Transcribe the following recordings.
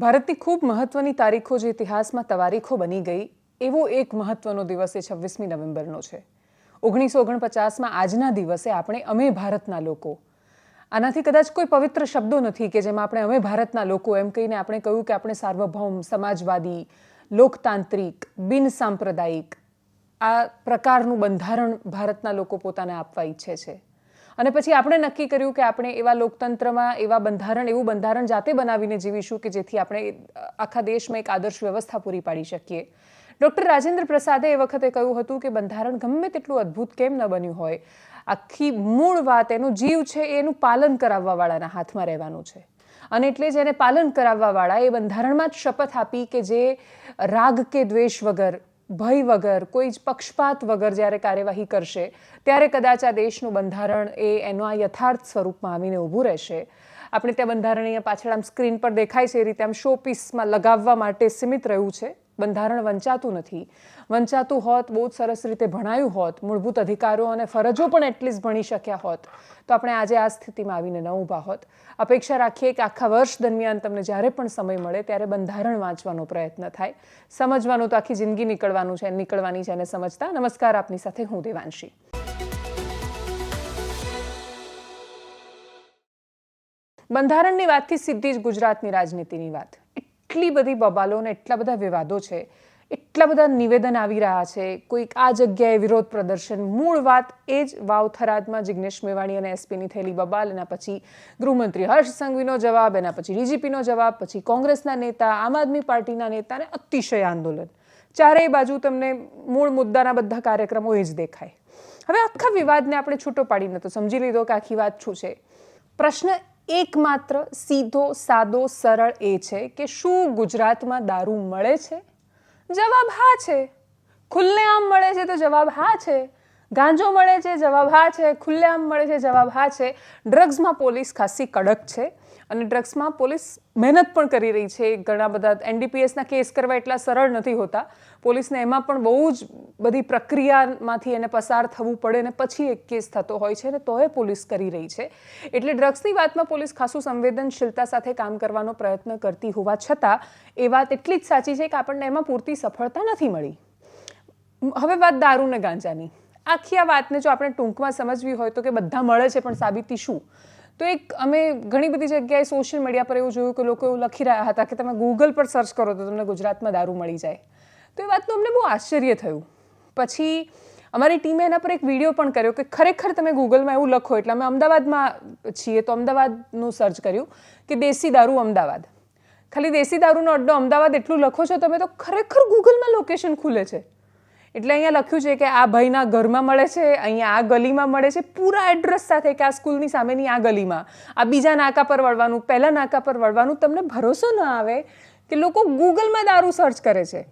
ભારતની ખૂબ મહત્વની તારીખો જે ઇતિહાસમાં તવારીખો બની ગઈ, એવો એક મહત્વનો દિવસ એ છવ્વીસમી નવેમ્બરનો છે. ઓગણીસો ઓગણપચાસમાં આજના દિવસે આપણે અમે ભારતના લોકો. આનાથી કદાચ કોઈ પવિત્ર શબ્દો નથી કે જેમાં આપણે અમે ભારતના લોકો એમ કહીને આપણે કહ્યું કે આપણે સાર્વભૌમ, સમાજવાદી, લોકતાંત્રિક, બિન સાંપ્રદાયિક આ પ્રકારનું બંધારણ ભારતના લોકો પોતાને આપવા ઈચ્છે છે. અને પછી આપણે નક્કી કર્યું કે આપણે એવા લોકતંત્રમાં એવા બંધારણ, એવું બંધારણ જાતે બનાવીને જીવીશું કે જેથી આપણે આખા દેશમાં એક આદર્શ વ્યવસ્થા પૂરી પાડી શકીએ. ડૉક્ટર રાજેન્દ્ર પ્રસાદે એ વખતે કહ્યું હતું કે બંધારણ ગમે તેટલું અદ્ભુત કેમ ન બન્યું હોય, આખી મૂળ વાત, એનું જીવ છે એનું પાલન કરાવવાવાળાના હાથમાં રહેવાનું છે. અને એટલે જ એને પાલન કરાવવાવાળા એ બંધારણમાં જ શપથ આપી કે જે રાગ કે દ્વેષ વગર ભય વગર, કોઈ જ પક્ષપાત વગર જ્યારે કાર્યવાહી કરશે, ત્યારે કદાચ આ દેશનું બંધારણ એ એનો આ યથાર્થ સ્વરૂપમાં આવીને ઊભું રહેશે. આપણે ત્યાં બંધારણ અહીંયા પાછળ આમ સ્ક્રીન પર દેખાય છે એ રીતે આમ શો પીસમાં લગાવવા માટે સીમિત રહ્યું છે. બંધારણ વંચાતું નથી. વંચાતું હોત, બહુ જ સરસ રીતે ભણાયું હોત, મૂળભૂત અધિકારો અને ફરજો પણ એટલીસ્ટ ભણી શક્યા હોત, તો આપણે આજે આ સ્થિતિમાં આવીને ન ઊભા હોત. અપેક્ષા રાખીએ કે આખા વર્ષ દરમિયાન તમને જ્યારે પણ સમય મળે ત્યારે બંધારણ વાંચવાનો પ્રયત્ન થાય. સમજવાનું તો આખી જિંદગી નીકળવાનું છે, નીકળવાની છે એને સમજતા. નમસ્કાર, આપની સાથે હું દેવાંશી. બંધારણની વાતથી સીધી જ ગુજરાતની રાજનીતિની વાત. એટલી બધી બબાલો અને એટલા બધા વિવાદો છે, એટલા બધા નિવેદન આવી રહ્યા છે, કોઈક આ જગ્યાએ વિરોધ પ્રદર્શન, મૂળ વાત એ જ વાવ થરાદમાં જિગ્નેશ મેવાણી અને એસપીની થયેલી બબાલ, એના પછી ગૃહમંત્રી હર્ષ સંઘવીનો જવાબ, એના પછી ડીજીપીનો જવાબ, પછી કોંગ્રેસના નેતા, આમ આદમી પાર્ટીના નેતા અને અતિશય આંદોલન. ચારેય બાજુ તમને મૂળ મુદ્દાના બધા કાર્યક્રમો એ જ દેખાય. હવે આખા વિવાદને આપણે છૂટો પાડીને તો સમજી લીધો કે આખી વાત શું છે. પ્રશ્ન એકમાત્ર સીધો, સાદો, સરળ એ છે કે શું ગુજરાતમાં દારૂ મળે છે? જવાબ હા છે. ખુલ્લેઆમ મળે છે તો જવાબ હા છે. ગાંજો મળે છે, જવાબ હા છે. ખુલ્લેઆમ મળે છે, જવાબ હા છે. ડ્રગ્સમાં પોલીસ ખાસી કડક છે. અને ડ્રગ્સમાં પોલીસ મહેનત પણ કરી રહી છે ઘણા બધા. એનડીપીએસના કેસ કરવા એટલા સરળ નથી હોતા. પોલીસને એમાં પણ બહુ જ બધી પ્રક્રિયામાંથી એને પસાર થવું પડે ને પછી એક કેસ થતો હોય છે ને તોય પોલીસ કરી રહી છે. એટલે ડ્રગ્સની વાતમાં પોલીસ ખાસું સંવેદનશીલતા સાથે કામ કરવાનો પ્રયત્ન કરતી હોવા છતાં એ વાત એટલી જ સાચી છે કે આપણને એમાં પૂરતી સફળતા નથી મળી. હવે વાત દારૂ ને ગાંજાની. આખી આ વાતને જો આપણે ટૂંકમાં સમજવી હોય તો કે બધા મળે છે પણ સાબિતી શું? તો એક અમે ઘણી બધી જગ્યાએ સોશિયલ મીડિયા પર એવું જોયું કે લોકો એવું લખી રહ્યા હતા કે તમે ગૂગલ પર સર્ચ કરો તો તમને ગુજરાતમાં દારૂ મળી જાય. તો એ વાતનું અમને બહુ આશ્ચર્ય થયું. પછી અમારી ટીમે એના પર એક વીડિયો પણ કર્યો કે ખરેખર તમે ગૂગલમાં એવું લખો, એટલે અમે અમદાવાદમાં છીએ તો અમદાવાદનું સર્ચ કર્યું કે દેશી દારૂ અમદાવાદ. ખાલી દેશી દારૂનો અડ્ડો અમદાવાદ એટલું લખો છો તમે તો ખરેખર ગૂગલમાં લોકેશન ખુલે છે. એટલે અહીંયા લખ્યું છે કે આ ભાઈના ઘરમાં મળે છે, અહીંયા આ ગલીમાં મળે છે. પૂરા એડ્રેસ સાથે કે આ સ્કૂલની સામેની આ ગલીમાં. આ બીજા નાકા પર વળવાનું, પહેલા નાકા પર વળવાનું તમને ભરોસો ન આવે કે લોકો ગૂગલમાં દારૂ સર્ચ કરે છે.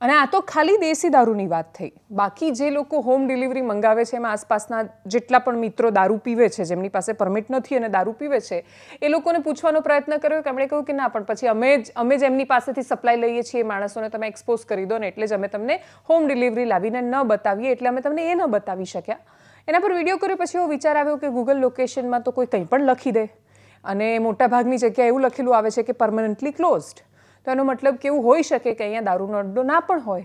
અને આ તો ખાલી દેશી દારૂની વાત થઈ. બાકી જે લોકો હોમ ડિલિવરી મંગાવે છે, એમાં આસપાસના જેટલા પણ મિત્રો દારૂ પીવે છે, જેમની પાસે પરમિટ નથી અને દારૂ પીવે છે, એ લોકોને પૂછવાનો પ્રયત્ન કર્યો. કે એમણે કહ્યું કે ના, પણ પછી અમે જ અમે જ એમની પાસેથી સપ્લાય લઈએ છીએ માણસોને તમે એક્સપોઝ કરી દો ને એટલે જ અમે તમને હોમ ડિલિવરી લાવીને ન બતાવીએ, એટલે અમે તમને એ ન બતાવી શક્યા. એના પર વીડિયો કર્યો, પછી એવો વિચાર આવ્યો કે ગૂગલ લોકેશનમાં તો કોઈ કંઈ પણ લખી દે. અને મોટાભાગની જગ્યાએ એવું લખેલું આવે છે કે પરમનન્ટલી ક્લોઝડ તો એનો મતલબ કેવું હોઈ શકે કે અહીંયા દારૂનો અડ્ડો ના પણ હોય.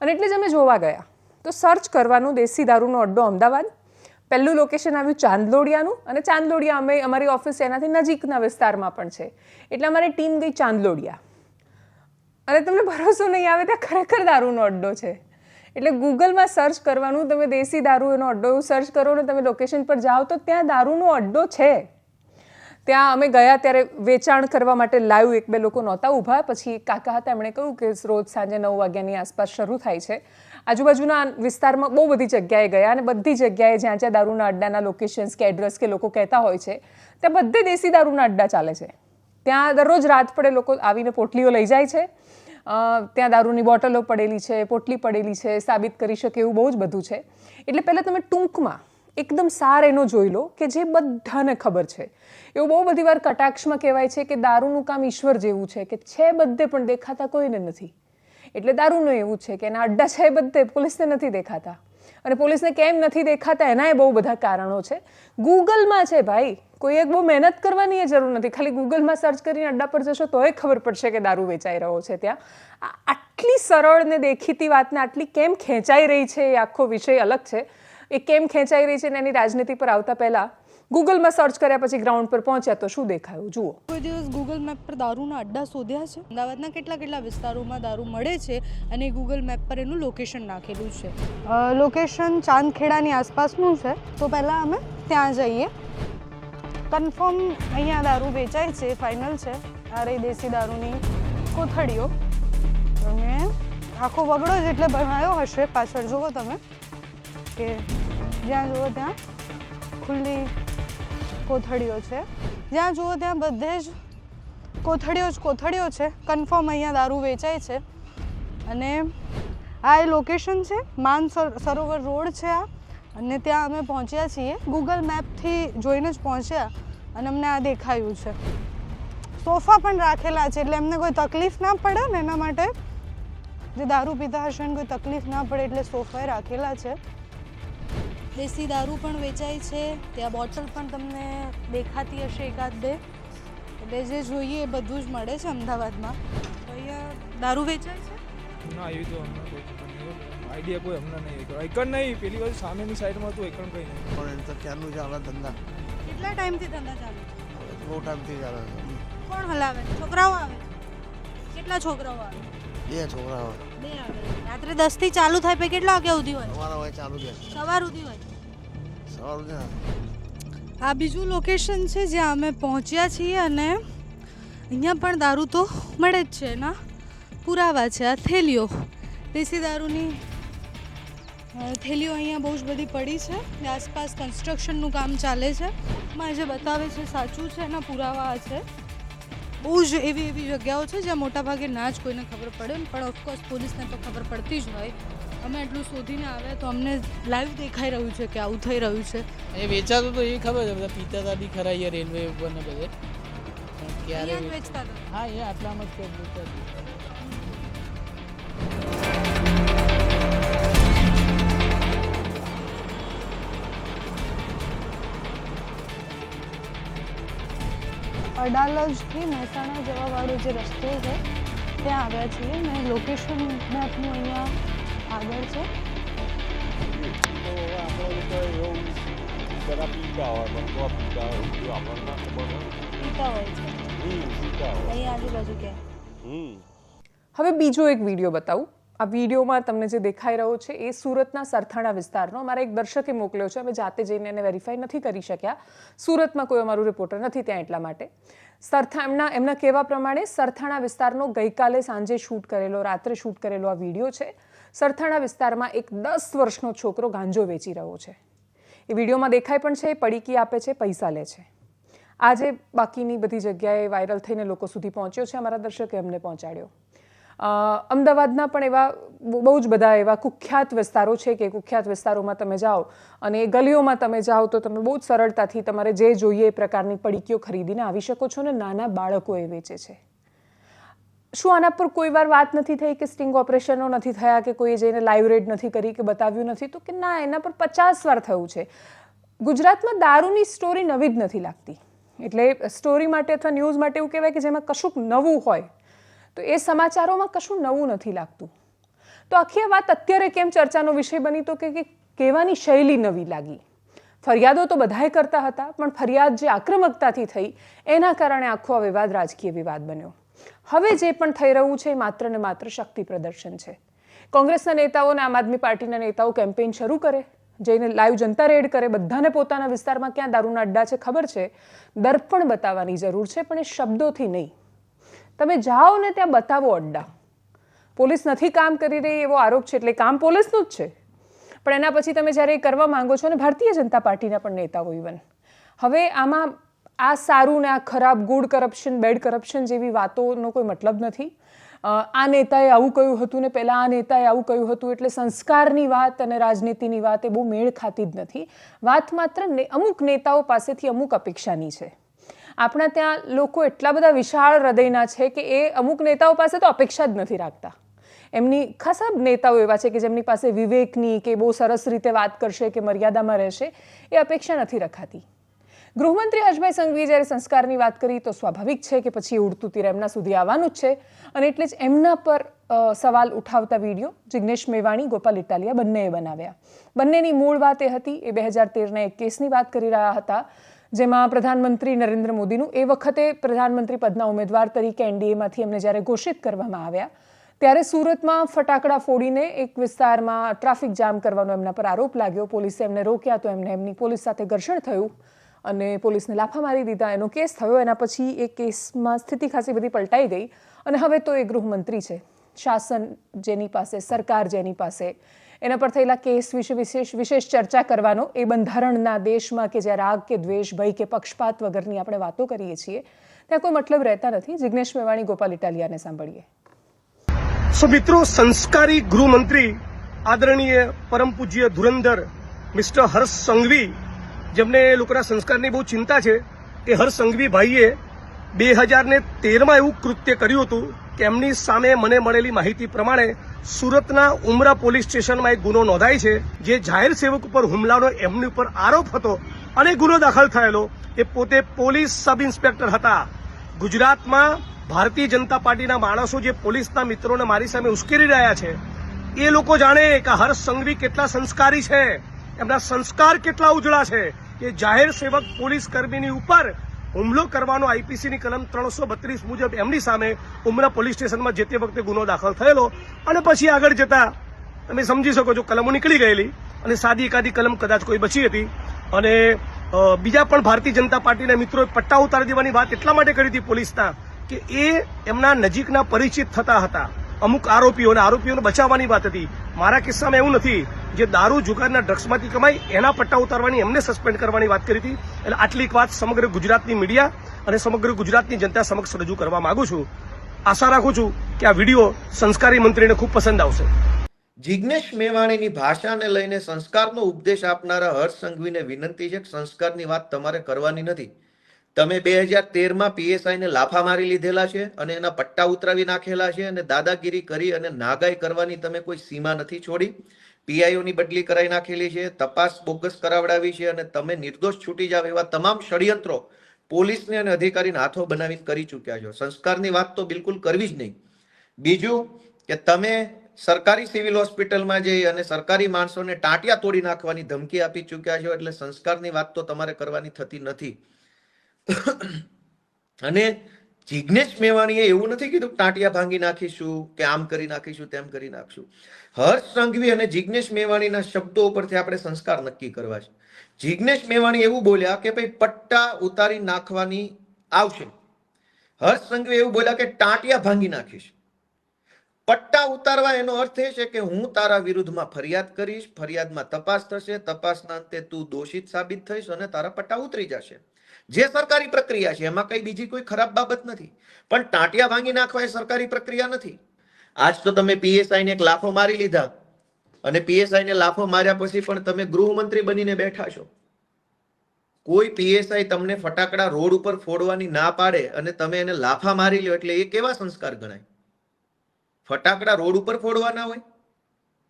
અને એટલે જ અમે જોવા ગયા. તો સર્ચ કરવાનું દેશી દારૂનો અડ્ડો અમદાવાદ. પહેલું લોકેશન આવ્યું ચાંદલોડિયાનું અને ચાંદલોડિયા અમે, અમારી ઓફિસ એનાથી નજીકના વિસ્તારમાં પણ છે. એટલે અમારી ટીમ ગઈ ચાંદલોડિયા. અને તમને ભરોસો નહીં આવે, ત્યાં ખરેખર દારૂનો અડ્ડો છે. એટલે ગૂગલમાં સર્ચ કરવાનું, તમે દેશી દારૂનો અડ્ડો એવું સર્ચ કરો ને તમે લોકેશન પર જાઓ તો ત્યાં દારૂનો અડ્ડો છે. ત્યાં અમે ગયા ત્યારે વેચાણ કરવા માટે લાઈવ એક બે લોકો નહોતા ઊભા. પછી કાકા હતા, એમણે કહ્યું કે રોજ સાંજે નવ વાગ્યાની આસપાસ શરૂ થાય છે. આજુબાજુના વિસ્તારમાં બહુ બધી જગ્યાએ ગયા અને બધી જગ્યાએ જ્યાં જ્યાં દારૂના અડ્ડાના લોકેશન્સ કે એડ્રેસ કે લોકો કહેતા હોય છે, ત્યાં બધે દેશી દારૂના અડ્ડા ચાલે છે. ત્યાં દરરોજ રાત પડે લોકો આવીને પોટલીઓ લઈ જાય છે. ત્યાં દારૂની બોટલો પડેલી છે, પોટલી પડેલી છે, સાબિત કરી શકે એવું બહુ જ બધું છે. એટલે પહેલાં તમે ટૂંકમાં એકદમ સાર એનો જોઈ લો કે જે બધાને ખબર છે. એવું બહુ બધી વાર કટાક્ષમાં કહેવાય છે કે દારૂનું કામ ઈશ્વર જેવું છે, કે છે બધે પણ દેખાતા કોઈને નથી. એટલે દારૂનું એવું છે કે એના અડ્ડા છે બધે, પોલીસને નથી દેખાતા. અને પોલીસને કેમ નથી દેખાતા એનાય બહુ બધા કારણો છે. ગૂગલમાં છે ભાઈ, કોઈ એક બહુ મહેનત કરવાની એ જરૂર નથી. ખાલી ગૂગલમાં સર્ચ કરીને અડ્ડા પર જશો તોય ખબર પડશે કે દારૂ વેચાઈ રહ્યો છે ત્યાં. આટલી સરળ ને દેખીતી વાતને આટલી કેમ ખેંચાઈ રહી છે એ આખો વિષય અલગ છે. એ કેમ ખેંચાઈ રહી છે ને એની રાજનીતિ પર આવતા પહેલાં ગૂગલમાં સર્ચ કર્યા પછી ગ્રાઉન્ડ પર પહોંચ્યા તો શું દેખાયું? જુઓ. કોઈ દિવસ ગૂગલ મેપ પર દારૂના અડ્ડા શોધ્યા છે? અમદાવાદના કેટલા કેટલા વિસ્તારોમાં દારૂ મળે છે અને ગૂગલ મેપ પર એનું લોકેશન નાખેલું છે? લોકેશન ચાંદખેડાની આસપાસનું છે. તો પહેલાં અમે ત્યાં જઈએ. કન્ફર્મ અહીંયા દારૂ વેચાય છે ફાઇનલ છે. આ રહી દેશી દારૂની કોથળીઓ. અને આખો વગડો જ એટલે બનાવ્યો હશે પાછળ. જુઓ તમે. કે જ્યાં જુઓ ત્યાં ખુલ્લી કોથળીઓ છે. જ્યાં જુઓ ત્યાં બધે જ કોથળીઓ જ કોથળીઓ છે. કન્ફર્મ અહીંયા દારૂ વેચાય છે. અને આ એ લોકેશન છે. માન સરોવર રોડ છે આ. અને ત્યાં અમે પહોંચ્યા છીએ. ગૂગલ મેપથી જોઈને જ પહોંચ્યા અને અમને આ દેખાયું છે. સોફા પણ રાખેલા છે. એટલે એમને કોઈ તકલીફ ના પડે ને એના માટે. જે દારૂ પીતા હશે ને કોઈ તકલીફ ના પડે એટલે સોફાએ રાખેલા છે. દેશી દારૂ પણ વેચાય છે. ત્યાં બોટલ પણ તમને દેખાતી હશે એકાદ. બે એટલે જે જોઈએ એ બધું જ મળે છે અમદાવાદમાં. તો અહીંયા દારૂ વેચાય છે? ના એવી તો આઈડિયા કોઈ હમણાં નહીં. તો એકણ નહીં. પેલી બાજુ સામેની સાઈડમાં તો એકણ કંઈ નહીં. પણ એમ તો ક્યારનું ચાલે ધંધા? કેટલા ટાઈમથી ધંધા ચાલે છે? બહુ ટાઈમથી ચાલે છે. કોણ હલાવે? છોકરાઓ આવે? કેટલા છોકરાઓ આવે? બે છોકરાઓ બે આવે. છે. રાત્રે દસથી ચાલુ થાય પછી કેટલા વાગ્યા સુધી હોય? અમારા હોય ચાલુ છે સવાર સુધી હોય? સવાર સુધી આ બીજું લોકેશન છે જ્યાં અમે પહોંચ્યા છીએ અને અહીંયા પણ દારૂ તો મળે જ છે એના પુરાવા છે આ થેલીઓ. દેશી દારૂની થેલીઓ અહીંયા બહુ જ બધી પડી છે. આસપાસ કન્સ્ટ્રક્શનનું કામ ચાલે છે. માં જે બતાવે છે સાચું છે એના પુરાવા છે? બહુ જ એવી એવી જગ્યાઓ છે જ્યાં મોટાભાગે ના જ કોઈને ખબર પડે પણ ઓફકોર્સ પોલીસને તો ખબર પડતી જ હોય. અમે એટલું શોધીને આવ્યા તો અમને લાઈવ દેખાઈ રહ્યું છે કે આવું થઈ રહ્યું છે. એ વેચાતું તો એ ખબર છે બધા પીતા હતા બી ખરા અહીંયા રેલવે ઉપર ને બધે. ક્યારે વેચતા હા એ આટલામાં જ વેચાતું. અડાલજથી મહેસાણા જવાવાળો જે રસ્તો છે ત્યાં આવ્યા છીએ ને લોકેશન મેપનું અહીંયા આગળ છે. હવે બીજો એક વીડિયો બતાવું. આ વિડીયોમાં તમને જે દેખાઈ રહ્યો છે એ સુરતના સરથાણા વિસ્તારનો અમારા એક દર્શકે મોકલ્યો છે. અમે જાતે જઈને એને વેરીફાઈ નથી કરી શક્યા. સુરતમાં કોઈ અમારું રિપોર્ટર નથી ત્યાં એટલા માટે. સરથા, એમના કહેવા પ્રમાણે સરથાણા વિસ્તારનો ગઈકાલે સાંજે શૂટ કરેલો, રાત્રે શૂટ કરેલો આ વીડિયો છે. સરથાણા વિસ્તારમાં એક દસ વર્ષનો છોકરો ગાંજો વેચી રહ્યો છે. એ વિડીયોમાં દેખાય પણ છે, એ પડીકી આપે છે, પૈસા લે છે. આજે બાકીની બધી જગ્યાએ વાયરલ થઈને લોકો સુધી પહોંચ્યો છે. અમારા દર્શકે અમને પહોંચાડ્યો. અમદાવાદના પણ એવા બહુ જ બધા એવા કુખ્યાત વિસ્તારો છે કે કુખ્યાત વિસ્તારોમાં તમે જાઓ અને એ ગલીઓમાં તમે જાઓ તો તમે બહુ જ સરળતાથી તમારે જે જોઈએ એ પ્રકારની પડીકીઓ ખરીદીને આવી શકો છો ને નાના બાળકો એ વેચે છે. શું આના પર કોઈ વાર વાત નથી થઈ કે સ્ટિંગ ઓપરેશનો નથી થયા કે કોઈએ જઈને લાઈવ રેડ નથી કરી કે બતાવ્યું નથી? તો કે ના, એના પર પચાસ વાર થયું છે. ગુજરાતમાં દારૂની સ્ટોરી નવી જ નથી લાગતી. એટલે સ્ટોરી માટે અથવા ન્યૂઝ માટે એવું કહેવાય કે જેમાં કશુંક નવું હોય તો એ સમાચારોમાં કશું નવું નથી લાગતું. તો આખી આ વાત અત્યારે કેમ ચર્ચાનો વિષય બની? તો કે કહેવાની શૈલી નવી લાગી. ફરિયાદો તો બધાએ કરતા હતા, પણ ફરિયાદ જે આક્રમકતાથી થઈ, એના કારણે આખો આ વિવાદ રાજકીય વિવાદ બન્યો. હવે જે પણ થઈ રહ્યું છે, એ માત્ર ને માત્ર શક્તિ પ્રદર્શન છે. કોંગ્રેસના નેતાઓ અને આમ આદમી પાર્ટીના નેતાઓ કેમ્પેઇન શરૂ કરે, જઈને લાઈવ જનતા રેડ કરે, બધાને પોતાના વિસ્તારમાં ક્યાં દારૂના અડ્ડા છે ખબર છે? દર્પણ બતાવવાની જરૂર છે, પણ એ શબ્દોથી નહીં. તમે જાઓ ને ત્યાં બતાવો અડ્ડા. પોલીસ નથી કામ કરી રહી એવો આરોપ છે, એટલે કામ પોલીસનું જ છે. પણ એના પછી તમે જ્યારે એ કરવા માંગો છો ને, ભારતીય જનતા પાર્ટીના પણ નેતાઓ ઇવન હવે આમાં આ સારું ને આ ખરાબ ગુડ કરપ્શન બેડ કરપ્શન જેવી વાતોનો કોઈ મતલબ નથી. આ નેતાએ આવું કહ્યું હતું ને, પહેલાં આ નેતાએ આવું કહ્યું હતું, એટલે સંસ્કારની વાત અને રાજનીતિની વાત એ બહુ મેળ ખાતી જ નથી. વાત માત્ર અમુક નેતાઓ પાસેથી અમુક અપેક્ષાની છે. આપણા ત્યાં લોકો એટલા બધા વિશાળ હૃદયના છે કે એ અમુક નેતાઓ પાસે તો અપેક્ષા જ નથી રાખતા. એમની ખાસા નેતાઓ એવા છે કે જેમની પાસે વિવેકની કે બહુ સરસ રીતે વાત કરશે કે મર્યાદામાં રહેશે, એ અપેક્ષા નથી રખાતી. ગૃહમંત્રી હર્ષભાઈ સંઘવીએ જ્યારે સંસ્કારની વાત કરી તો સ્વાભાવિક છે કે પછી ઉડતું તીર એમના સુધી આવવાનું જ છે અને એટલે જ એમના પર સવાલ ઉઠાવતા વીડિયો જિગ્નેશ મેવાણી, ગોપાલ ઇટાલિયા બંનેએ બનાવ્યા. બંનેની મૂળ વાત એ હતી, એ બે હજાર તેરના એક કેસની વાત કરી રહ્યા હતા. જેમાં પ્રધાનમંત્રી નરેન્દ્ર મોદીનું એ વખતે પ્રધાનમંત્રી પદના ઉમેદવાર તરીકે એનડીએમાંથી એમને જ્યારે ઘોષિત કરવામાં આવ્યા, ત્યારે સુરતમાં ફટાકડા ફોડીને એક વિસ્તારમાં ટ્રાફિક જામ કરવાનો એમના પર આરોપ લાગ્યો. પોલીસે એમને રોક્યા તો એમને એમની પોલીસ સાથે ઘર્ષણ થયું અને પોલીસને લાફા મારી દીધા. એનો કેસ થયો, એના પછી એ કેસમાં સ્થિતિ ખાસી બધી પલટાઈ ગઈ અને હવે તો એ ગૃહમંત્રી છે. શાસન જેની પાસે, સરકાર જેની પાસે એના પર થયેલા કેસ વિશે વિશેષ વિશેષ ચર્ચા કરવાનો એ બંધારણના દેશમાં કે જ્યાં રાગ કે દ્વેષ, ભય કે પક્ષપાત વગરની આપણે વાતો કરીએ છીએ, ત્યાં કોઈ મતલબ રહેતા નથી. જિગ્નેશ મેવાણી, ગોપાલ ઇટાલિયાને સાંભળીએ. સો મિત્રો, સંસ્કારી ગૃહમંત્રી આદરણીય પરમ પૂજ્ય ધુરંધર મિસ્ટર હર્ષ સંઘવી, જેમને લોકોના સંસ્કારની બહુ ચિંતા છે, એ હર્ષ સંઘવી ભાઈએ બે હજાર ને તેરમાં એવું કૃત્ય કર્યું હતું કે એમની સામે મને મળેલી માહિતી પ્રમાણે સુરતના ઉમરા પોલીસ સ્ટેશનમાં એક ગુનો નોંધાય છે જે જાહેર સેવક ઉપર હુમલાનો એમની ઉપર આરોપ હતો અને ગુનો દાખલ થયેલો. એ પોતે પોલીસ સબ ઇન્સ્પેક્ટર હતા. ગુજરાતમાં ભારતીય જનતા પાર્ટીના માણસો જે પોલીસના મિત્રોને મારી સામે ઉશ્કેરી રહ્યા છે, એ લોકો જાણે કે હર્ષ સંઘવી કેટલા સંસ્કારી છે. એમના સંસ્કાર કેટલા ઉજળા છે કે જાહેર સેવક પોલીસ કર્મીની ઉપર હુમલો કરવાનો આઈપીસીની કલમ ત્રણસો બત્રીસ મુજબ એમની સામે ઉમરા પોલીસ સ્ટેશનમાં જે તે વખતે ગુનો દાખલ થયેલો. અને પછી આગળ જતા તમે સમજી શકો છો કલમો નીકળી ગયેલી અને સાદી એકાદી કલમ કદાચ કોઈ બચી હતી. અને બીજા પણ ભારતીય જનતા પાર્ટીના મિત્રોએ પટ્ટા ઉતારી દેવાની વાત એટલા માટે કરી હતી પોલીસના કે એ એમના નજીકના પરિચિત થતા હતા. અમુક આરોપીઓને આરોપીઓને બચાવવાની વાત હતી. મારા કિસ્સામાં એવું નથી જે દારૂ, જુગારના ડ્રગ્સમાંથી કમાઈ, એના પટ્ટા ઉતારવાની એમને સસ્પેન્ડ કરવાની વાત કરી હતી. એટલે આટલી વાત સમગ્ર ગુજરાતની મીડિયા અને સમગ્ર ગુજરાતની જનતા સમક્ષ રજૂ કરવા માંગુ છું. આશા રાખું છું કે આ વીડિયો સંસ્કારી મંત્રીને ખૂબ પસંદ આવશે. જિજ્ઞેશ મેવાણીની ભાષાને લઈને સંસ્કારનો ઉપદેશ આપનારા હર્ષ સંઘવીને વિનંતી છે કે સંસ્કારની વાત તમારે કરવાની નથી. તમે બે હજાર તેરમાં પીએસઆઈને લાફા મારી લીધેલા છે અને એના પટ્ટા ઉતરાવી નાખેલા છે અને દાદાગીરી કરી અને નાગાઈ કરવાની તમે કોઈ સીમા નથી છોડી. પીઆઈઓની બદલી કરાવી નાખેલી છે, તપાસ બોગસ કરાવડાવી છે અને તમે નિર્દોષ છૂટી જાવ એવા તમામ ષડયંત્રો પોલીસને અને અધિકારીને હાથો બનાવીને કરી ચૂક્યા છો. સંસ્કારની વાત તો બિલકુલ કરવી જ નહીં. બીજું કે તમે સરકારી સિવિલ હોસ્પિટલમાં જઈ અને સરકારી માણસોને ટાંટિયા તોડી નાખવાની ધમકી આપી ચૂક્યા છો એટલે સંસ્કારની વાત તો તમારે કરવાની થતી નથી. અને જિજ્ઞેશ મેવાણીએ એવું નથી કીધું ટાંટિયા ભાંગી નાખીશું, કે આમ કરી નાખીશું, તેમ કરી નાખશું. હર્ષ સંઘવી અને જિજ્ઞેશ મેવાણીના શબ્દો ઉપરથી આપણે સંસ્કાર નક્કી કરવા છે. જિજ્ઞેશ મેવાણી એવું બોલ્યા કે ભાઈ, પટ્ટા ઉતારી નાખવાની આવશે. હર્ષ સંઘવી એવું બોલ્યા કે ટાંટિયા ભાંગી નાખીશ. પટ્ટા ઉતારવા એનો અર્થ એ છે કે હું તારા વિરુદ્ધમાં ફરિયાદ કરીશ, ફરિયાદમાં તપાસ થશે, તપાસના અંતે તું દોષિત સાબિત થઈશ અને તારા પટ્ટા ઉતરી જશે. જે સરકારી પ્રક્રિયા છે, એમાં કઈ બીજી કોઈ ખરાબ બાબત નથી. પણ ટાંટિયા ભાંગી નાખવા એ સરકારી પ્રક્રિયા નથી. આજ તો તમે પીએસઆઈ ને એક લાફો મારી લીધા. અને પીએસઆઈ ને લાફો માર્યા પછી પણ તમે ગૃહમંત્રી બનીને બેઠા છો. કોઈ પીએસઆઈ તમને ફટાકડા રોડ ઉપર ફોડવાની ના પાડે અને તમે એને લાફા મારી લો એટલે એ કેવા સંસ્કાર ગણાય? ફટાકડા રોડ ઉપર ફોડવાના હોય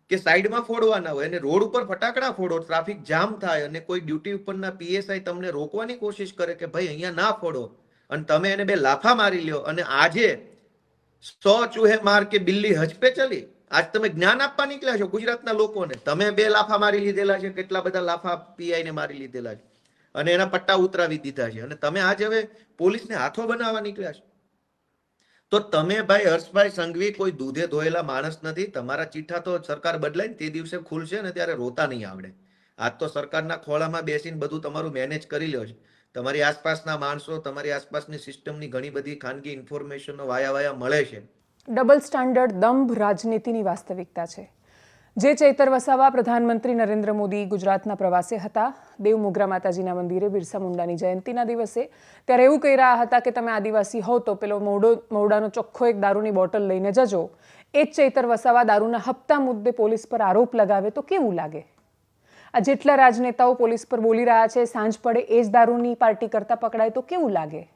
કે સાઈડમાં ફોડવાના હોય? અને રોડ ઉપર ફટાકડા ફોડો, ટ્રાફિક જામ થાય અને કોઈ ડ્યુટી ઉપરના પીએસઆઈ તમને રોકવાની કોશિશ કરે કે ભાઈ, અહીંયા ના ફોડો. અને તમે એને બે લાફા મારી લ્યો અને આજે સો ચૂહે માર કે બિલ્લી હજપે ચલી? આજ તમે જ્ઞાન આપવા નીકળ્યા છો ગુજરાતના લોકોને. તમે બે લાફા મારી લીધેલા છે, કેટલા બધા લાફા પીઆઈ ને મારી લીધેલા છે. અને એના પટ્ટા ઉતરાવી દીધા છે. અને તમે આજે હવે પોલીસને હાથો બનાવવા નીકળ્યા છો. તો તમે ભાઈ હર્ષભાઈ સંઘવી કોઈ દૂધે ધોયેલા માણસ નથી. તમારા ચીઠા તો સરકાર બદલાય ને તે દિવસે ખુલશે ને ત્યારે રોતા નહીં આવડે. આજ તો સરકારના ખોળામાં બેસીને બધું તમારું મેનેજ કરી લ્યો છે. તમારી આસપાસના માણસો, તમારી આસપાસની સિસ્ટમની ઘણી બધી ખાનગી ઇન્ફોર્મેશનો વાયા વાયા મળે છે. ડબલ સ્ટાન્ડર્ડ દંભ રાજનીતિની વાસ્તવિકતા છે. જે ચૈતર વસાવા પ્રધાનમંત્રી નરેન્દ્ર મોદી ગુજરાતના પ્રવાસે હતા. દેવ મોગરા માતાજીના મંદિરે બિરસા મુંડાની જયંતિના દિવસે. ત્યારે એવું કહી રહ્યા હતા કે તમે આદિવાસી હો તો પેલો મોડો, મોડાનો ચોખ્ખો એક દારૂની બોટલ લઈને જજો. એ જ ચૈતર વસાવા દારૂના હપ્તા મુદ્દે પોલીસ પર આરોપ લગાવે તો કેવું લાગે? આ જેટલા રાજનેતાઓ પોલીસ પર બોલી રહ્યા છે, સાંજ પડે એ જ દારૂની પાર્ટી કરતા પકડાય તો કેવું લાગે?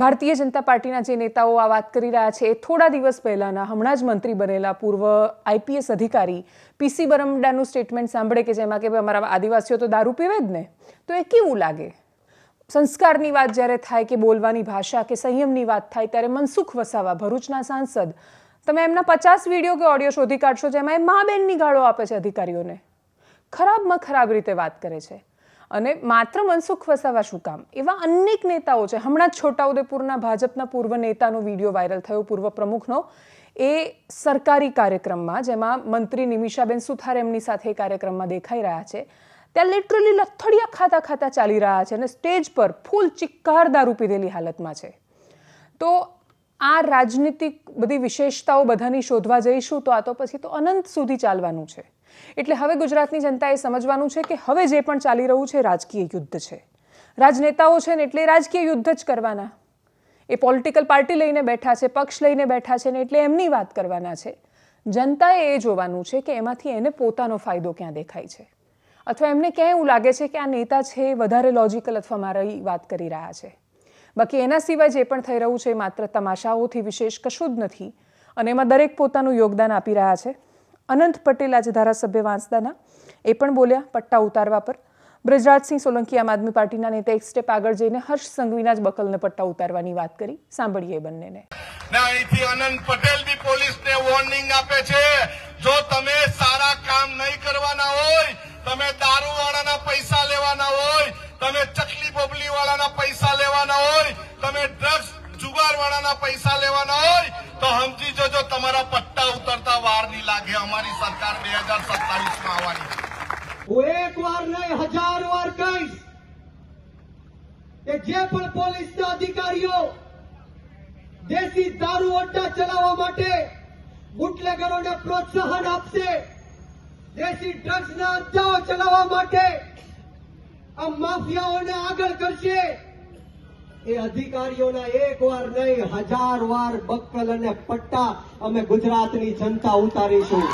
ભારતીય જનતા પાર્ટીના જે નેતાઓ આ વાત કરી રહ્યા છે, એ થોડા દિવસ પહેલાના હમણાં જ મંત્રી બનેલા પૂર્વ આઈપીએસ અધિકારી પીસી બરમડાનું સ્ટેટમેન્ટ સાંભળે કે જેમાં કે અમારા આદિવાસીઓ તો દારૂ પીવે જ ને, તો એ કેવું લાગે? સંસ્કારની વાત જ્યારે થાય કે બોલવાની ભાષા કે સંયમની વાત થાય ત્યારે મનસુખ વસાવા, ભરૂચના સાંસદ. તમે એમના પચાસ વીડિયો કે ઓડિયો શોધી કાઢશો જેમાં એ મા બેનની ગાળો આપે છે અધિકારીઓને. ખરાબમાં ખરાબ રીતે વાત કરે છે. અને માત્ર મનસુખ વસાવા શું કામ? એવા અનેક નેતાઓ છે. હમણાં છોટાઉદેપુરના ભાજપના પૂર્વ નેતાનો વીડિયો વાયરલ થયો. પૂર્વ પ્રમુખનો. એ સરકારી કાર્યક્રમમાં, જેમાં મંત્રી નિમિષાબેન સુથાર એમની સાથે કાર્યક્રમમાં દેખાઈ રહ્યા છે. ત્યાં લિટરલી લથડિયા ખાતા ખાતા ચાલી રહ્યા છે અને સ્ટેજ પર ફૂલ ચિક્કાર દારૂ પીધેલી હાલતમાં છે. તો આ રાજનીતિક બધી વિશેષતાઓ બધાની શોધવા જઈશું તો આ તો પછી તો અનંત સુધી ચાલવાનું છે. એટલે હવે ગુજરાતની જનતાએ સમજવાનું છે કે હવે જે પણ ચાલી રહ્યું છે રાજકીય યુદ્ધ છે. રાજનેતાઓ છે ને એટલે રાજકીય યુદ્ધ જ કરવાના. એ પોલિટિકલ પાર્ટી લઈને બેઠા છે, પક્ષ લઈને બેઠા છે ને એટલે એમની વાત કરવાના છે. જનતાએ એ જોવાનું છે કે એમાંથી એને પોતાનો ફાયદો ક્યાં દેખાય છે. અથવા એમને ક્યાં એવું લાગે છે કે આ નેતા છે વધારે લોજિકલ અથવા મારી વાત કરી રહ્યા છે. બાકી એના સિવાય જે પણ થઈ રહ્યું છે માત્ર તમાશાઓથી વિશેષ કશું જ નથી. અને એમાં દરેક પોતાનું યોગદાન આપી રહ્યા છે. અનંત પટેલ આજે ધારાસભ્ય વાંસદાના. એ પણ બોલ્યા, પટ્ટા ઉતારવા પર. બ્રજરાજસિંહ સોલંકી આમ આદમી પાર્ટીના નેતા એક સ્ટેપ આગળ જઈને હર્ષ સંઘવીના જ બકલને પટ્ટા ઉતારવાની વાત કરી. સાંભળીએ બંનેને. અહીંથી અનંત પટેલ બી પોલીસને વોર્નિંગ આપે છે. જો તમે સારા કામ નહીં કરવાના હોય, તમે દારૂવાળાના પૈસા લેવાના હોય, તમે ચકલી બોબલી વાળાના પૈસા લેવાના હોય, તમે ડ્રગ્સ જુગારવાળાના પૈસા લેવાના હોય, તો સમજી જજો તમારા પટ્ટા ઉતરતા વાર નહીં લાગે અમારી સરકાર બે હજાર સત્તાવીસમાં આવવાની. હું એક વાર નહીં, હજાર વાર કહીશ કે જે પણ પોલીસના અધિકારીઓ દેશી દારૂ અડ્ડા ચલાવવા માટે બુટલેગરોને પ્રોત્સાહન આપશે, દેશી ડ્રગ્સના અડ્ડાઓ ચલાવવા માટે આ માફિયાઓને આગળ કરશે. એ અધિકારીઓના એક વાર નહીં, હજાર વાર બક્કલ અને પટ્ટા અમે ગુજરાતની જનતા ઉતારીશું.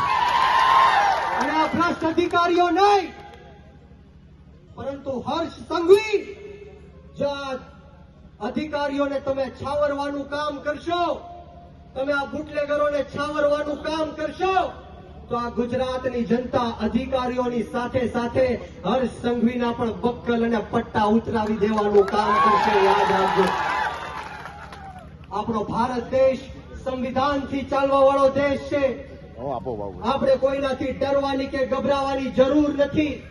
અને આ ભ્રષ્ટ અધિકારીઓ નહીં, પરંતુ હર્ષ સંઘવી જાત અધિકારીઓને તમે છાવરવાનું કામ કરશો. તમે આ બુટલેગરોને છાવરવાનું કામ કરશો. તો આ ગુજરાતની જનતા અધિકારીઓની સાથે સાથે હર્ષ સંઘવીના પણ બક્કલ અને પટ્ટા ઉતરાવી દેવાનું કામ કરશે યાદ રાખજો. આપણો ભારત દેશ સંવિધાનથી ચાલવા વાળો દેશ છે. આપણે કોઈનાથી ડરવાની કે ગભરાવાની જરૂર નથી.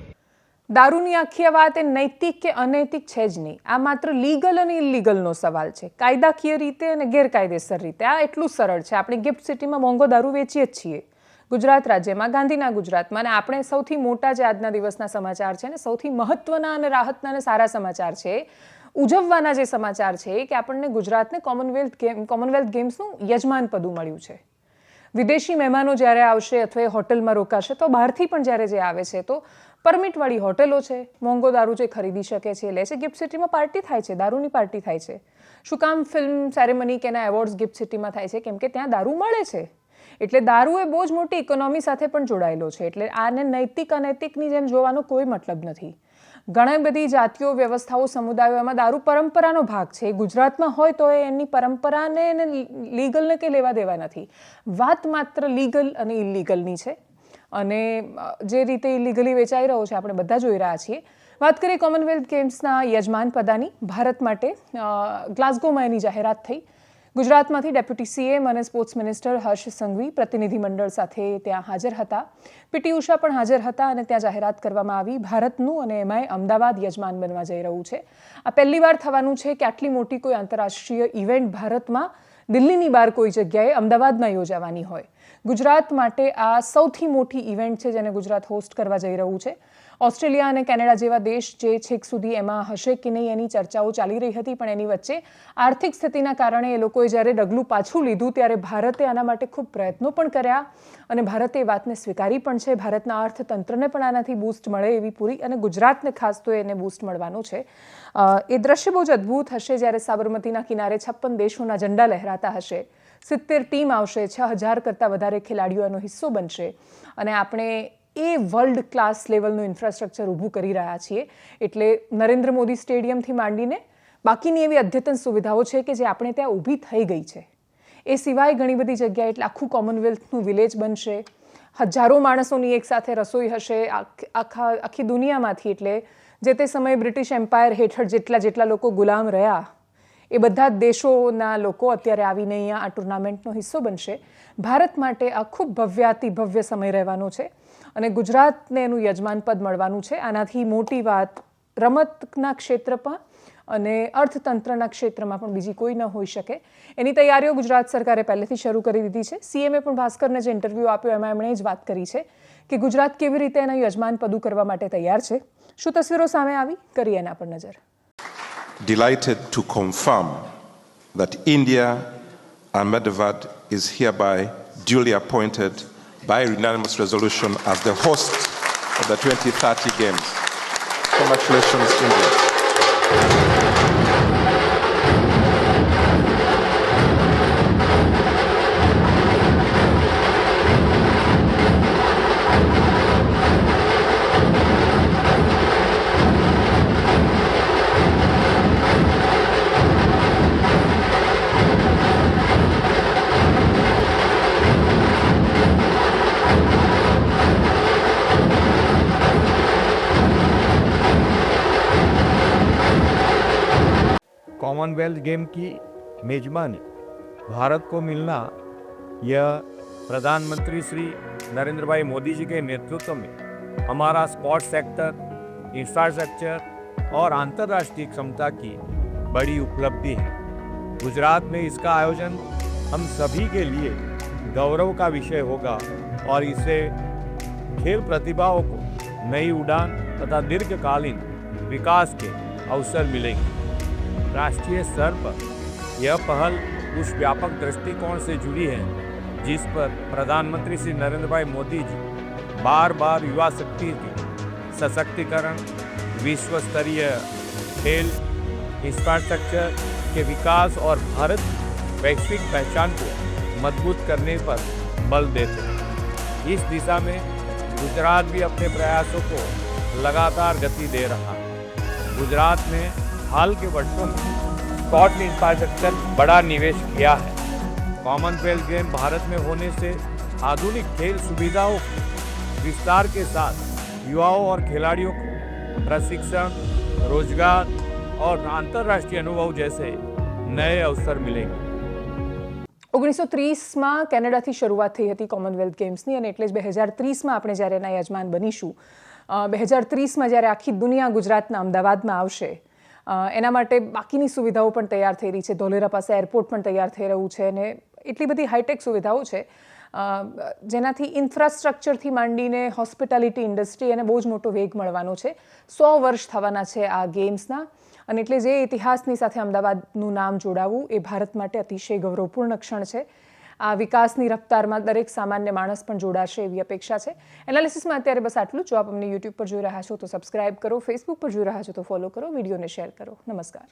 દારૂની આખી વાત એ નૈતિક કે અનૈતિક છે જ નહીં. આ માત્ર લીગલ અને ઇલીગલનો સવાલ છે. કાયદાકીય રીતે અને ગેરકાયદેસર રીતે. આ એટલું સરળ છે. આપણે ગિફ્ટ સિટીમાં મોંઘો દારૂ વેચીએ જ છીએ. ગુજરાત રાજ્યમાં, ગાંધીના ગુજરાતમાં. અને આપણે સૌથી મોટા જે આજના દિવસના સમાચાર છે ને, સૌથી મહત્વના અને રાહતના અને સારા સમાચાર છે, ઉજવવાના જે સમાચાર છે કે આપણને ગુજરાતને કોમનવેલ્થ ગેમ કોમનવેલ્થ ગેમ્સનું યજમાન પદું મળ્યું છે. વિદેશી મહેમાનો જ્યારે આવશે અથવા એ હોટલમાં રોકાશે, તો બહારથી પણ જ્યારે જે આવે છે, તો પરમિટવાળી હોટેલો છે, મોંઘો દારૂ જે ખરીદી શકે છે લે છે. ગિફ્ટ સિટીમાં પાર્ટી થાય છે, દારૂની પાર્ટી થાય છે. શું કામ ફિલ્મ સેરેમની કે એના એવોર્ડ્સ ગિફ્ટ સિટીમાં થાય છે? કેમ કે ત્યાં દારૂ મળે છે. એટલે દારૂ એ બહુ જ મોટી ઇકોનોમી સાથે પણ જોડાયેલો છે. એટલે આને નૈતિક અનૈતિકની જેમ જોવાનો કોઈ મતલબ નથી. ઘણી બધી જાતિઓ, વ્યવસ્થાઓ, સમુદાયો એમાં દારૂ પરંપરાનો ભાગ છે. ગુજરાતમાં હોય તો એ એની પરંપરાને એને લીગલને કંઈ લેવા દેવા નથી. વાત માત્ર લીગલ અને ઇલીગલની છે. અને જે રીતે ઇલીગલી વેચાઈ રહ્યો છે, આપણે બધા જોઈ રહ્યા છીએ. વાત કરીએ કોમનવેલ્થ ગેમ્સના યજમાન પદાની. ભારત માટે ગ્લાસગોમાં એની જાહેરાત થઈ. ગુજરાતમાંથી ડેપ્યુટી સીએમ અને સ્પોર્ટ્સ મિનિસ્ટર હર્ષ સંઘવી પ્રતિનિધિમંડળ સાથે ત્યાં હાજર હતા. પીટી ઉષા પણ હાજર હતા અને ત્યાં જાહેરાત કરવામાં આવી. ભારતનું અને એમાંય અમદાવાદ યજમાન બનવા જઈ રહ્યું છે. આ પહેલીવાર થવાનું છે કે આટલી મોટી કોઈ આંતરરાષ્ટ્રીય ઇવેન્ટ ભારતમાં દિલ્હીની બહાર કોઈ જગ્યાએ અમદાવાદમાં યોજાવાની હોય. ગુજરાત માટે આ સૌથી મોટી ઇવેન્ટ છે જેને ગુજરાત હોસ્ટ કરવા જઈ રહ્યું છે. ઓસ્ટ્રેલિયા અને કેનેડા જેવા દેશ જે છેક સુધી એમાં હશે કે નહીં એની ચર્ચાઓ ચાલી રહી હતી, પણ એની વચ્ચે આર્થિક સ્થિતિના કારણે એ લોકોએ જ્યારે ડગલું પાછું લીધું, ત્યારે ભારતે આના માટે ખૂબ પ્રયત્નો પણ કર્યા અને ભારતે એ વાતને સ્વીકારી પણ છે. ભારતના અર્થતંત્રને પણ આનાથી બૂસ્ટ મળે એવી પૂરી અને ગુજરાતને ખાસ તો એને બૂસ્ટ મળવાનું છે. એ દ્રશ્ય બહુ જ અદ્ભુત હશે જ્યારે સાબરમતીના કિનારે છપ્પન દેશોના ઝંડા લહેરાતા હશે. સિત્તેર ટીમ આવશે, છ હજાર કરતાં વધારે ખેલાડીઓ એનો હિસ્સો બનશે. અને આપણે એ વર્લ્ડ ક્લાસ લેવલનું ઇન્ફ્રાસ્ટ્રક્ચર ઊભું કરી રહ્યા છીએ. એટલે નરેન્દ્ર મોદી સ્ટેડિયમથી માંડીને બાકીની એવી અદ્યતન સુવિધાઓ છે કે જે આપણે ત્યાં ઊભી થઈ ગઈ છે. એ સિવાય ઘણી બધી જગ્યાએ એટલે આખું કોમનવેલ્થનું વિલેજ બનશે. હજારો માણસોની એકસાથે રસોઈ હશે. આખ- આખા દુનિયામાંથી એટલે જે તે સમયે બ્રિટિશ એમ્પાયર હેઠળ જેટલા જેટલા લોકો ગુલામ રહ્યા, એ બધા જ દેશોના લોકો અત્યારે આવીને અહીંયા આ ટુર્નામેન્ટનો હિસ્સો બનશે. ભારત માટે આ ખૂબ ભવ્યાતિ ભવ્ય સમય રહેવાનો છે. અને ગુજરાતને એનું યજમાન પદ મળવાનું છે. આનાથી મોટી વાત રમતના ક્ષેત્રમાં અને અર્થતંત્રના ક્ષેત્રમાં પણ બીજી કોઈ ન હોઈ શકે. એની તૈયારીઓ ગુજરાત સરકારે પહેલેથી શરૂ કરી દીધી છે. સીએમએ પણ ભાસ્કરને જે ઇન્ટરવ્યૂ આપ્યો એમાં એમણે જ વાત કરી છે કે ગુજરાત કેવી રીતે એના યજમાન પદું કરવા માટે તૈયાર છે. શું તસવીરો સામે આવી? કરીએ એના પર નજર. Delighted to confirm that India, Ahmedabad, is hereby duly appointed by unanimous resolution as the host of the 2030 Games. Congratulations, India. Commonwealth game की मेजबानी भारत को मिलना यह प्रधानमंत्री श्री नरेंद्र भाई मोदी जी के नेतृत्व में हमारा स्पोर्ट्स सेक्टर, इंफ्रास्ट्रक्चर और अंतर्राष्ट्रीय क्षमता की बड़ी उपलब्धि है। गुजरात में इसका आयोजन हम सभी के लिए गौरव का विषय होगा और इसे खेल प्रतिभाओं को नई उड़ान तथा दीर्घकालीन विकास के अवसर मिलेंगे। राष्ट्रीय स्तर पर। यह पहल उस व्यापक दृष्टिकोण से जुड़ी है, जिस पर प्रधानमंत्री श्री नरेंद्र भाई मोदी जी बार बार युवा शक्ति के सशक्तिकरण विश्व स्तरीय खेल इंफ्रास्ट्रक्चर के विकास और भारत वैश्विक पहचान को मज़बूत करने पर बल देते हैं। इस दिशा में गुजरात भी अपने प्रयासों को लगातार गति दे रहा है। गुजरात ने हाल के वर्षों में स्पॉट इंफ्रास्ट्रक्चर बड़ा निवेश किया है कॉमनवेल्थ गेम भारत में होने से आधुनिक खेल सुविधाओं के विस्तार के साथ युवाओं और खिलाड़ियों को प्रशिक्षण रोजगार और अंतर्राष्ट्रीय अनुभव जैसे नए अवसर मिलेंगे ઓગણીસો ત્રીસમાં કેનેડાથી શરૂઆત થઈ હતી કોમનવેલ્થ ગેમ્સની અને એટલે જ બે હજાર ત્રીસમાં આપણે જ્યારે એના યજમાન બનીશું બે હજાર ત્રીસમાં જ્યારે આખી દુનિયા ગુજરાતના અમદાવાદમાં આવશે અ, એના માટે બાકીની સુવિધાઓ પણ તૈયાર થઈ રહી છે. ધોલેરા પાસે એરપોર્ટ પણ તૈયાર થઈ રહ્યું છે અને એટલી બધી હાઈટેક સુવિધાઓ છે. જેનાથી ઇન્ફ્રાસ્ટ્રક્ચરથી માંડીને હોસ્પિટાલિટી ઇન્ડસ્ટ્રી એને બહુ જ મોટો વેગ મળવાનો છે. સો વર્ષ થવાના છે આ ગેમ્સના અને એટલે જે ઇતિહાસની સાથે અમદાવાદનું નામ જોડાવવું એ ભારત માટે અતિશય ગૌરવપૂર્ણ ક્ષણ છે. આ વિકાસની રફતારમાં દરેક સામાન્ય માણસ પણ જોડાશે એવી અપેક્ષા છે. એનાલિસિસમાં અત્યારે બસ આટલું જો. આપ અમને યુટ્યુબ પર જોઈ રહ્યા છો તો સબસ્ક્રાઇબ કરો ફેસબુક પર જોઈ રહ્યા છો તો ફોલો કરો, વિડીયોને શેર કરો. નમસ્કાર.